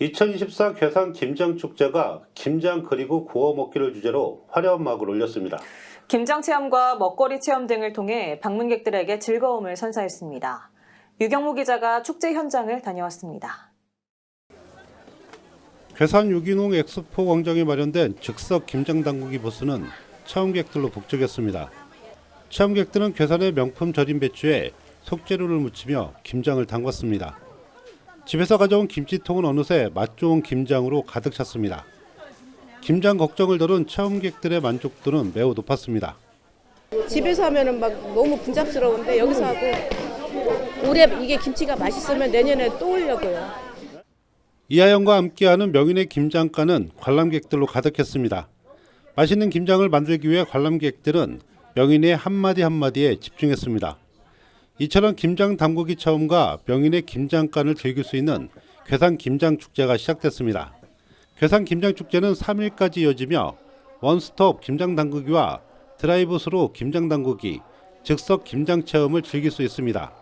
2024 괴산 김장 축제가 김장 그리고 구워 먹기를 주제로 화려한 막을 올렸습니다. 김장 체험과 먹거리 체험 등을 통해 방문객들에게 즐거움을 선사했습니다. 유경무 기자가 축제 현장을 다녀왔습니다. 괴산 유기농 엑스포 광장에 마련된 즉석 김장 당구기 부스는 체험객들로 북적였습니다. 체험객들은 괴산의 명품 절임 배추에 속재료를 묻히며 김장을 담갔습니다. 집에서 가져온 김치통은 어느새 맛 좋은 김장으로 가득 찼습니다. 김장 걱정을 덜은 체험객들의 만족도는 매우 높았습니다. 집에서 하면은 막 너무 분잡스러운데 여기서 하고 올해 이게 김치가 맛있으면 내년에 또 오려고요. 이하영과 함께하는 명인의 김장가는 관람객들로 가득했습니다. 맛있는 김장을 만들기 위해 관람객들은 명인의 한마디 한마디에 집중했습니다. 이처럼 김장 담그기 체험과 명인의 김장간을 즐길 수 있는 괴산 김장 축제가 시작됐습니다. 괴산 김장 축제는 3일까지 이어지며 원스톱 김장 담그기와 드라이브스루 김장 담그기, 즉석 김장 체험을 즐길 수 있습니다.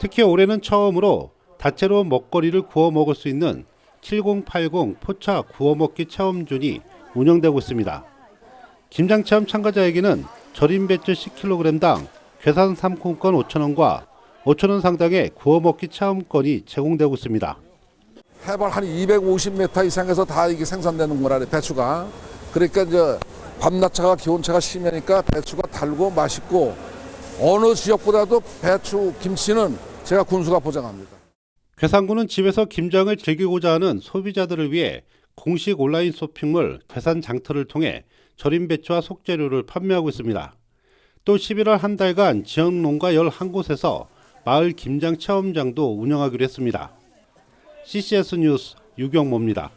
특히 올해는 처음으로 다채로운 먹거리를 구워 먹을 수 있는 7080 포차 구워 먹기 체험존이 운영되고 있습니다. 김장 체험 참가자에게는 절임 배추 10kg당 괴산 상품권 5,000원과 5,000원 상당의 구워 먹기 체험권이 제공되고 있습니다. 해발 한 250m 이상에서 다 이게 생산되는 거라 배추가. 그러니까 이제 밤낮차가 기온차가 심하니까 배추가 달고 맛있고 어느 지역보다도 배추 김치는 제가 군수가 보장합니다. 괴산군은 집에서 김장을 즐기고자 하는 소비자들을 위해 공식 온라인 쇼핑몰 괴산 장터를 통해 절임 배추와 속재료를 판매하고 있습니다. 또 11월 한 달간 지역 농가 11곳에서 마을 김장 체험장도 운영하기로 했습니다. CCS 뉴스 유경모입니다.